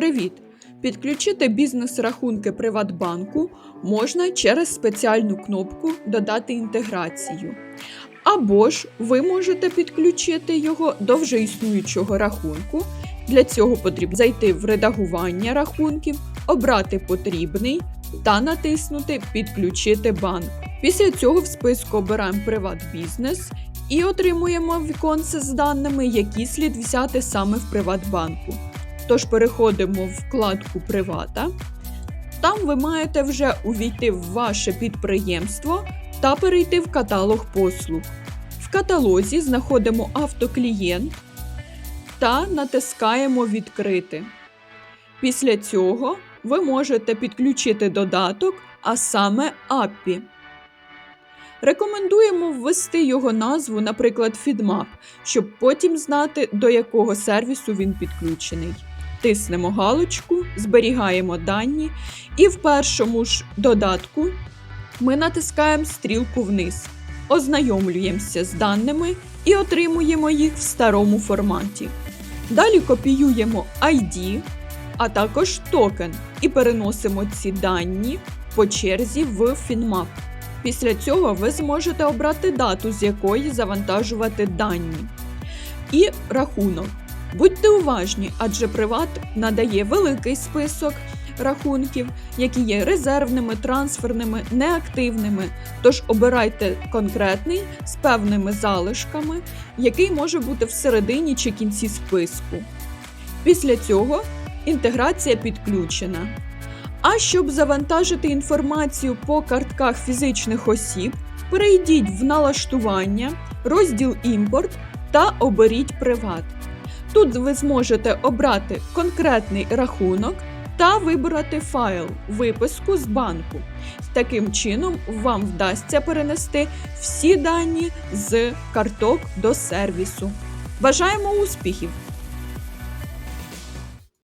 Привіт! Підключити бізнес-рахунки Приватбанку можна через спеціальну кнопку Додати інтеграцію. Або ж ви можете підключити його до вже існуючого рахунку. Для цього потрібно зайти в редагування рахунків, обрати потрібний та натиснути Підключити банк. Після цього в списку обираємо Приватбізнес і отримуємо віконце з даними, які слід взяти саме в Приватбанку. Тож переходимо в вкладку Привата. Там ви маєте вже увійти в ваше підприємство та перейти в каталог послуг. В каталозі знаходимо автоклієнт та натискаємо Відкрити. Після цього ви можете підключити додаток, а саме API. Рекомендуємо ввести його назву, наприклад, FeedMap, щоб потім знати, до якого сервісу він підключений. Тиснемо галочку, зберігаємо дані, і в першому ж додатку ми натискаємо стрілку вниз, ознайомлюємося з даними і отримуємо їх в старому форматі. Далі копіюємо ID, а також токен і переносимо ці дані по черзі в FinMap. Після цього ви зможете обрати дату, з якої завантажувати дані. І рахунок. Будьте уважні, адже Приват надає великий список рахунків, які є резервними, трансферними, неактивними. Тож обирайте конкретний з певними залишками, який може бути всередині чи кінці списку. Після цього інтеграція підключена. А щоб завантажити інформацію по картках фізичних осіб, перейдіть в налаштування, розділ Імпорт та оберіть Приват. Тут ви зможете обрати конкретний рахунок та вибрати файл виписку з банку. Таким чином, вам вдасться перенести всі дані з карток до сервісу. Бажаємо успіхів!